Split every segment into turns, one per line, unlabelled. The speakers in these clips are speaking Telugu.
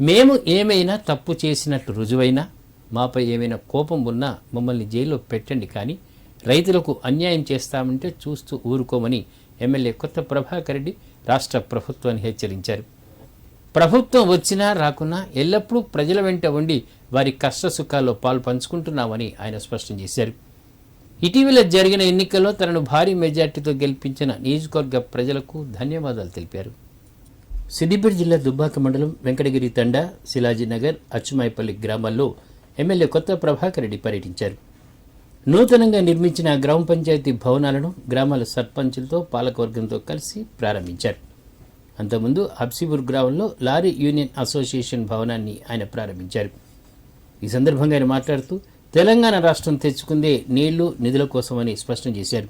మేము ఏమైనా తప్పు చేసినట్టు రుజువైనా మాపై ఏమైనా కోపం ఉన్నా మమ్మల్ని జైల్లో పెట్టండి కానీ రైతులకు అన్యాయం చేస్తామంటే చూస్తూ ఊరుకోమని ఎమ్మెల్యే కొత్త ప్రభాకర్ రెడ్డి రాష్ట్ర ప్రభుత్వాన్ని హెచ్చరించారు. ప్రభుత్వం వచ్చినా రాకున్నా ఎల్లప్పుడూ ప్రజల వెంట ఉండి వారి కష్ట సుఖాల్లో పాలు పంచుకుంటున్నామని ఆయన స్పష్టం చేశారు. ఇటీవల జరిగిన ఎన్నికల్లో తనను భారీ మెజార్టీతో గెలిపించిన నియోజకవర్గ ప్రజలకు ధన్యవాదాలు తెలిపారు. సిద్దిపేట జిల్లా దుబ్బాక మండలం వెంకటగిరి తండా శిలాజీనగర్ అచ్చుమాయిపల్లి గ్రామాల్లో ఎమ్మెల్యే కొత్త ప్రభాకర్ రెడ్డి పర్యటించారు. నూతనంగా నిర్మించిన గ్రామ పంచాయతీ భవనాలను గ్రామాల సర్పంచులతో పాలకవర్గంతో కలిసి ప్రారంభించారు. అంతకుముందు హబ్సిపూర్ గ్రామంలో లారీ యూనియన్ అసోసియేషన్ భవనాన్ని ఆయన ప్రారంభించారు. ఈ సందర్భంగా ఆయన మాట్లాడుతూ తెలంగాణ రాష్ట్రం తెచ్చుకుందే నీళ్ళు నిధుల కోసమని స్పష్టం చేశారు.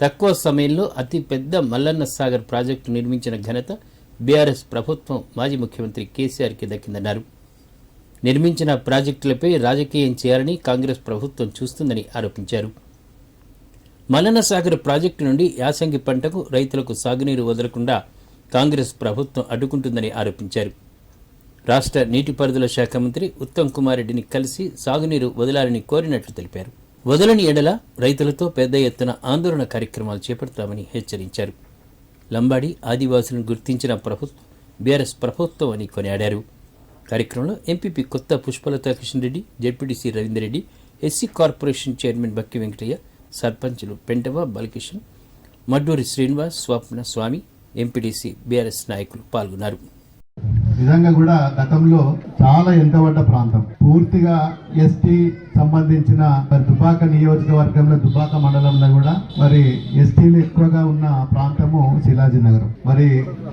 తక్కువ సమయంలో అతి పెద్ద మల్లన్న సాగర్ ప్రాజెక్టు నిర్మించిన ఘనత బీఆర్ఎస్ ప్రభుత్వం మాజీ ముఖ్యమంత్రి కేసీఆర్కి దక్కిందన్నారు. నిర్మించిన ప్రాజెక్టులపై రాజకీయం చేయాలని కాంగ్రెస్ ప్రభుత్వం చూస్తుందని ఆరోపించారు. మలనసాగర్ ప్రాజెక్టు నుండి యాసంగి పంటకు రైతులకు సాగునీరు వదలకుండా కాంగ్రెస్ ప్రభుత్వం అడ్డుకుంటుందని ఆరోపించారు. రాష్ట్ర నీటిపారుదల శాఖ మంత్రి ఉత్తమ్ కుమార్ రెడ్డిని కలిసి సాగునీరు వదలాలని కోరినట్లు తెలిపారు. వదలని ఎడల రైతులతో పెద్ద ఎత్తున ఆందోళన కార్యక్రమాలు చేపడతామని హెచ్చరించారు. లంబాడి ఆదివాసులను గుర్తించిన ప్రభుత్వం బీఆర్ఎస్ ప్రభుత్వం అని కొనియాడారు. కార్యక్రమంలో MPP Kotha Pushpalatha Kishan Reddy ZPTC Ravinder Reddy SC corporation chairman Bakki Venkataiah సర్పంచులు పెంటవ బాలకిషన్ మడ్డూరి శ్రీనివాస్ స్వప్న స్వామి ఎంపీటీసీ బీఆర్ఎస్ నాయకులు పాల్గొన్నారు.
నిజంగా కూడా గతంలో చాలా వెనుకబడ్డ ప్రాంతం. పూర్తిగా ఎస్టీ సంబంధించిన మరి దుబాక నియోజకవర్గంలో దుబాక మండలంలో కూడా మరి ఎస్టీలు ఎక్కువగా ఉన్న ప్రాంతము శిలాజీ నగరం మరి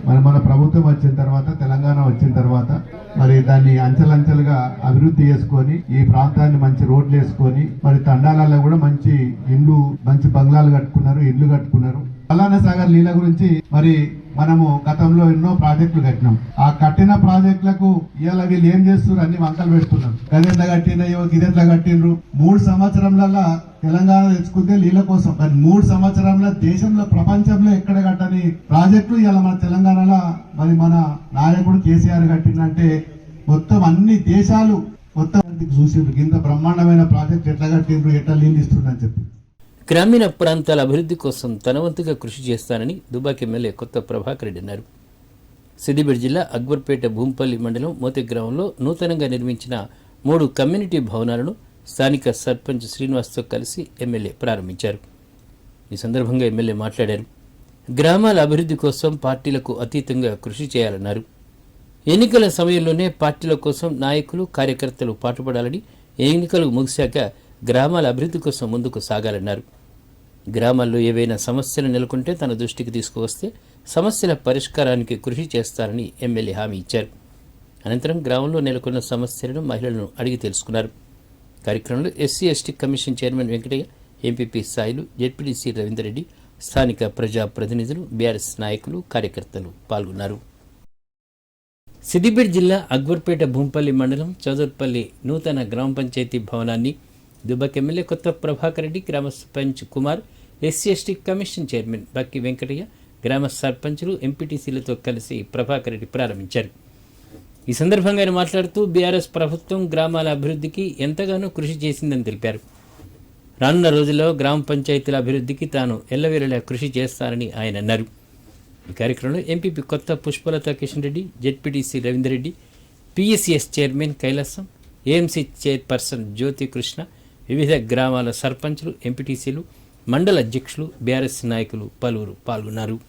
మరి మన ప్రభుత్వం వచ్చిన తర్వాత తెలంగాణ వచ్చిన తర్వాత మరి దాన్ని అంచెలంచెలుగా అభివృద్ధి చేసుకొని ఈ ప్రాంతాన్ని మంచి రోడ్లు వేసుకొని మరి తండాలలో కూడా మంచి ఇండ్లు మంచి బంగ్లాలు కట్టుకున్నారు ఇల్లు కట్టుకున్నారు. మల్లాన సాగర్ నీళ్ళ గురించి మరి మనము గతంలో ఎన్నో ప్రాజెక్టులు కట్టినాం. ఆ కట్టిన ప్రాజెక్టులకు ఇవాళ వీళ్ళు ఏం చేస్తున్నారు? అన్ని వంకలు పెడుతున్నారు. గదెట్లా కట్టినయో గిదెట్లా కట్టిండ్రు? మూడు సంవత్సరంలలో తెలంగాణ తెచ్చుకుంటే నీళ్ళ కోసం. కానీ మూడు సంవత్సరంలో దేశంలో ప్రపంచంలో ఎక్కడ కట్టని ప్రాజెక్టులు ఇవాళ మన తెలంగాణలో మరి మన నాయకుడు కేసీఆర్ కట్టిందంటే మొత్తం అన్ని దేశాలు మొత్తం చూసిండ్రు. ఇంత బ్రహ్మాండమైన ప్రాజెక్ట్ ఎట్లా కట్టిండ్రు ఎట్లా నీళ్ళు ఇస్తుండ్రు అని చెప్పి.
గ్రామీణ ప్రాంతాల అభివృద్ధి కోసం తన వంతుగా కృషి చేస్తానని దుబాక్ ఎమ్మెల్యే కొత్త ప్రభాకర్ రెడ్డి అన్నారు. సిద్దిపేట జిల్లా అక్బర్పేట భూంపల్లి మండలం మోతె గ్రామంలో నూతనంగా నిర్మించిన మూడు కమ్యూనిటీ భవనాలను స్థానిక సర్పంచ్ శ్రీనివాస్తో కలిసి ఎమ్మెల్యే ప్రారంభించారు. ఈ సందర్భంగా ఎమ్మెల్యే మాట్లాడారు. గ్రామాల అభివృద్ధి కోసం పార్టీలకు అతీతంగా కృషి చేయాలన్నారు. ఎన్నికల సమయంలోనే పార్టీల కోసం నాయకులు కార్యకర్తలు పాటుపడాలని ఎన్నికలు ముగిశాక గ్రామాల అభివృద్ధి కోసం ముందుకు సాగాలన్నారు. గ్రామాల్లో ఏవైనా సమస్యలు నెలకొంటే తన దృష్టికి తీసుకువస్తే సమస్యల పరిష్కారానికి కృషి చేస్తారని ఎమ్మెల్యే హామీ ఇచ్చారు. అనంతరం గ్రామంలో నెలకొన్న సమస్యలను మహిళలను అడిగి తెలుసుకున్నారు. కార్యక్రమంలో SC ST commission chairman Venkataiah MPP Sailu ZPTC Ravinderreddy స్థానిక ప్రజా ప్రతినిధులు బీఆర్ఎస్ నాయకులు కార్యకర్తలు పాల్గొన్నారు. సిద్దిపేట జిల్లా అక్బర్పేట భూంపల్లి మండలం చౌదర్పల్లి నూతన గ్రామ పంచాయతీ భవనాన్ని దుబ్బక్ ఎమ్మెల్యే కొత్త ప్రభాకర్ రెడ్డి గ్రామ sarpanch Kumar SC ST commission chairman Bakki Venkataiah గ్రామ సర్పంచులు ఎంపీటీసీలతో కలిసి ప్రభాకర్ రెడ్డి ప్రారంభించారు. ఈ సందర్భంగా ఆయన మాట్లాడుతూ బీఆర్ఎస్ ప్రభుత్వం గ్రామాల అభివృద్ధికి ఎంతగానో కృషి చేసిందని తెలిపారు. రానున్న రోజుల్లో గ్రామ పంచాయతీల అభివృద్ధికి తాను ఎల్లవేళలా కృషి చేస్తానని ఆయన అన్నారు. ఈ కార్యక్రమంలో MPP Kotha Pushpalatha Kishan Reddy ZPTC Ravinder Reddy PSCS chairman Kailasam AMC chairperson Jyothi Krishna వివిధ గ్రామాల సర్పంచులు ఎంపీటీసీలు మండల అధ్యక్షులు బీఆర్ఎస్ నాయకులు పలువురు పాల్గొన్నారు.